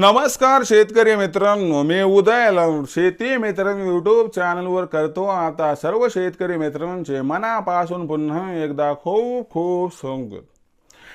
नमस्कार शेतकरी मित्रांनो मी उदय शेती मित्रांनो यूट्यूब चॅनलवर करतो आता सर्व शेतकरी मित्रांचे मनापासून पुन्हा एकदा खूप खूप स्वागत.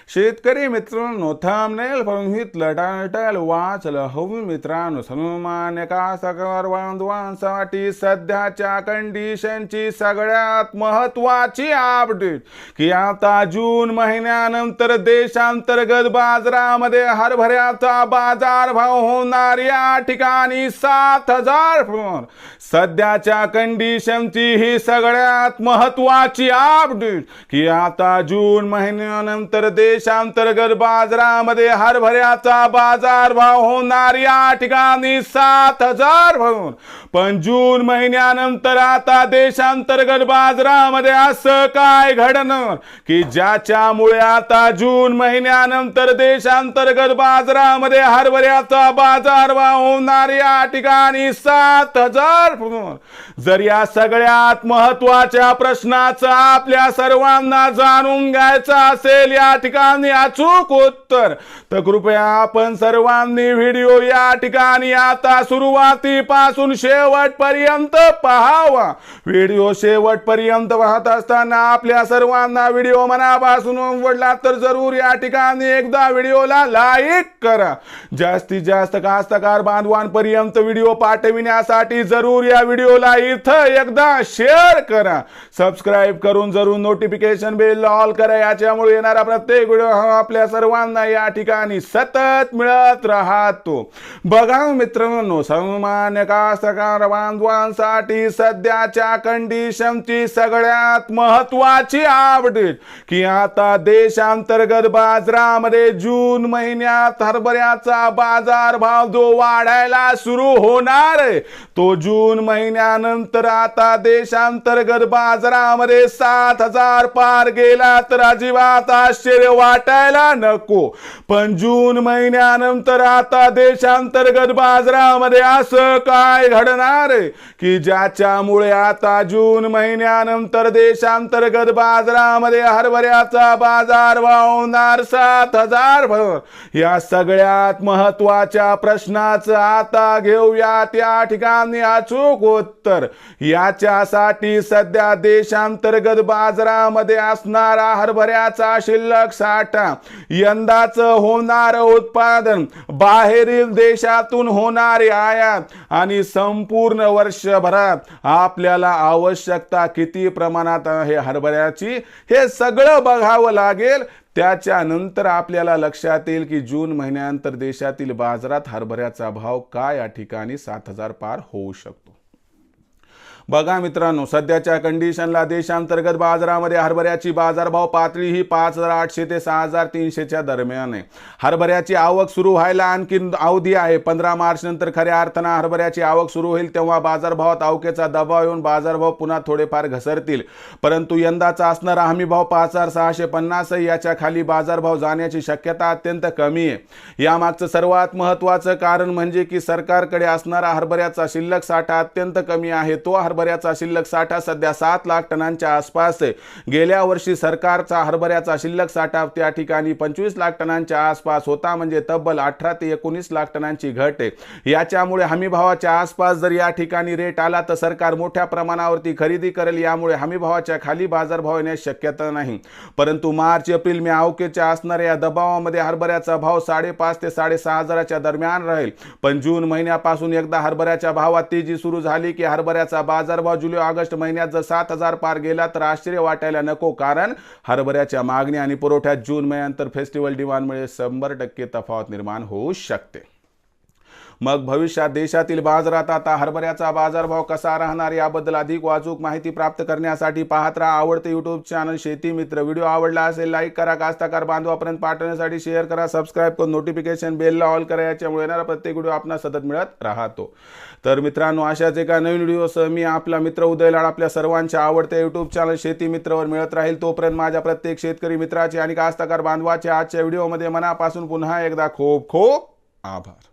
शेतकरी मित्रांनो थांबनेल फळून टायटल वाचलं. हवं मित्रांनो सन्मान्य कास्तकार बांधवांसाठी सध्याच्या कंडिशनची सगळ्यात महत्वाची अपडेट की आता जून महिन्यानंतर देशांतर्गत बाजारामध्ये हरभऱ्याचा बाजारभाव होणार या ठिकाणी सात हजार फोन सध्याच्या कंडिशनची ही सगळ्यात महत्वाची अपडेट की आता जून महिन्यानंतर देशांतर्गत बाजारामध्ये हरभऱ्याचा बाजार भाव होणार या ठिकाणी सात हजार भरून. पण जून महिन्यानंतर आता देशांतर्गत बाजारामध्ये असं काय घडणार? की ज्याच्यामुळे आता जून महिन्यानंतर देशांतर्गत बाजारामध्ये हरभऱ्याचा बाजार भाव होणार या ठिकाणी सात हजार भरून. जर या सगळ्यात महत्त्वाच्या प्रश्नाचं आपल्या सर्वांना जाणून घ्यायचं असेल या ठिकाणी अचूक उत्तर. तर कृपया आपण सर्वांनी व्हिडिओ या ठिकाणी आता सुरुवातीपासून शेवटपर्यंत पहावा. व्हिडिओ शेवटपर्यंत पाहत असताना आपल्या सर्वांना व्हिडिओ मनापासून आवडला तर जरूर या ठिकाणी एकदा व्हिडिओला लाईक करा. जास्तीत जास्त कास्तकार बांधवांपर्यंत व्हिडिओ पाठविण्यासाठी जरूर या व्हिडिओला इथं एकदा शेअर करा. सबस्क्राईब करून जरूर नोटिफिकेशन बेल ऑल करा याच्यामुळे येणारा प्रत्येक व्हिडिओ हा आपल्या सर्वांना या ठिकाणी सतत मिळत राहतो. बघा मित्रांनो सामान्य कास्तकार बांधवांसाठी सध्याच्या कंडिशनची सगळ्यात महत्वाची अपडेट की आता देशांतर्गत बाजारामध्ये जून महिन्यात हरभऱ्याचा बाजार भाव जो वाढायला सुरू होणार आहे तो जून महिन्यानंतर आता देशांतर्गत बाजारामध्ये सात हजार पार गेला तर अजिबात आश्चर्य वाटायला नको. पण जून महिन्यानंतर आता देशांतर्गत बाजारामध्ये असं काय घडणार की ज्याच्यामुळे आता जून महिन्यानंतर देशांतर्गत बाजारामध्ये हरभऱ्याचा बाजार वाहणार सात हजार भर? या सगळ्यात महत्त्वाच्या प्रश्नाचं आता घेऊया त्या ठिकाणी अचूक उत्तर. याच्यासाठी सध्या देशांतर्गत बाजारामध्ये असणारा हरभऱ्याचा शिल्लक साठा यंदाच होणार उत्पादन बाहेरील देशातून होणारे आयात आणि संपूर्ण वर्षभरात आपल्याला आवश्यकता किती प्रमाणात आहे हरभऱ्याची हे सगळं बघावं लागेल. त्याच्यानंतर आपल्याला लक्षात येईल की जून महिन्यानंतर देशातील बाजारात हरभऱ्याचा भाव काय या ठिकाणी सात हजार पार होऊ शकतो. बघा मित्रांनो सध्याच्या कंडिशनला देशांतर्गत बाजारामध्ये हरभऱ्याची बाजारभाव पातळी ही पाच हजार आठशे ते सहा हजार तीनशेच्या दरम्यान आहे. हरभऱ्याची आवक सुरू व्हायला आणखी अवधी आहे. पंधरा मार्च नंतर खऱ्या अर्थानं हरभऱ्याची आवक सुरू होईल तेव्हा बाजारभावात आवकेचा दबाव येऊन बाजारभाव पुन्हा थोडेफार घसरतील. परंतु यंदाचा असणारा हमी भाव पाच हजार सहाशे पन्नास याच्या खाली बाजारभाव जाण्याची शक्यता अत्यंत कमी आहे. यामागचं सर्वात महत्त्वाचं कारण म्हणजे की सरकारकडे असणारा हरभऱ्याचा शिल्लक साठा अत्यंत कमी आहे. तो हरभऱ्याचा शिल्लक साठा सध्या सात लाख टनांच्या आसपास गेल्या वर्षी सरकारचा हरभऱ्याचा शिल्लक साठा त्या ठिकाणी पंचवीस लाख टनांच्या आसपास होता म्हणजे तब्बल अठरा ते एकोणीस लाख टनांची घट याच्यामुळे हमीभावाच्या आसपास जर या ठिकाणी रेट आला तर सरकार मोठ्या प्रमाणावरती खरेदी करेल यामुळे हमीभावाच्या खाली बाजारभाव येण्यास शक्यता नाही. परंतु मार्च एप्रिल मे अवकेच्या असणाऱ्या या दबावामध्ये हरभऱ्याचा भाव साडेपाच ते साडेसहा हजाराच्या दरम्यान राहील. पण जून महिन्यापासून एकदा हरभऱ्याच्या भावात तेजी सुरू झाली की हरभऱ्याचा बाजारभाव जुलै ऑगस्ट महिन्यात जर सात हजार पार गेला तर आश्चर्य वाटायला नको कारण हरभऱ्याच्या मागणी आणि पुरवठ्यात जून महिन्यानंतर फेस्टिवल डिमांडमुळे शंभर टक्के तफावत निर्माण होऊ शकते. मग भविष्यात देशातील बाजारात आता हरभऱ्याचा बाजारभाव कसा राहणार याबद्दल अधिक वाचूक माहिती प्राप्त करण्यासाठी पाहत राहा आवडते युट्यूब चॅनल शेती मित्र. व्हिडिओ आवडला असेल लाईक करा. कास्ताकार बांधवापर्यंत पाठवण्यासाठी शेअर करा. सबस्क्राईब करून नोटिफिकेशन बेलला ऑल करा. याच्यामुळे येणारा प्रत्येक व्हिडिओ आपला सतत मिळत राहतो. तर मित्रांनो अशाच एका नवीन व्हिडिओसह मी आपला मित्र उदय लाड आपल्या सर्वांच्या आवडत्या युट्यूब चॅनल शेती मित्रवर मिळत राहील. तोपर्यंत माझ्या प्रत्येक शेतकरी मित्राचे आणि कास्ताकार बांधवाचे आजच्या व्हिडिओमध्ये मनापासून पुन्हा एकदा खूप खूप आभार.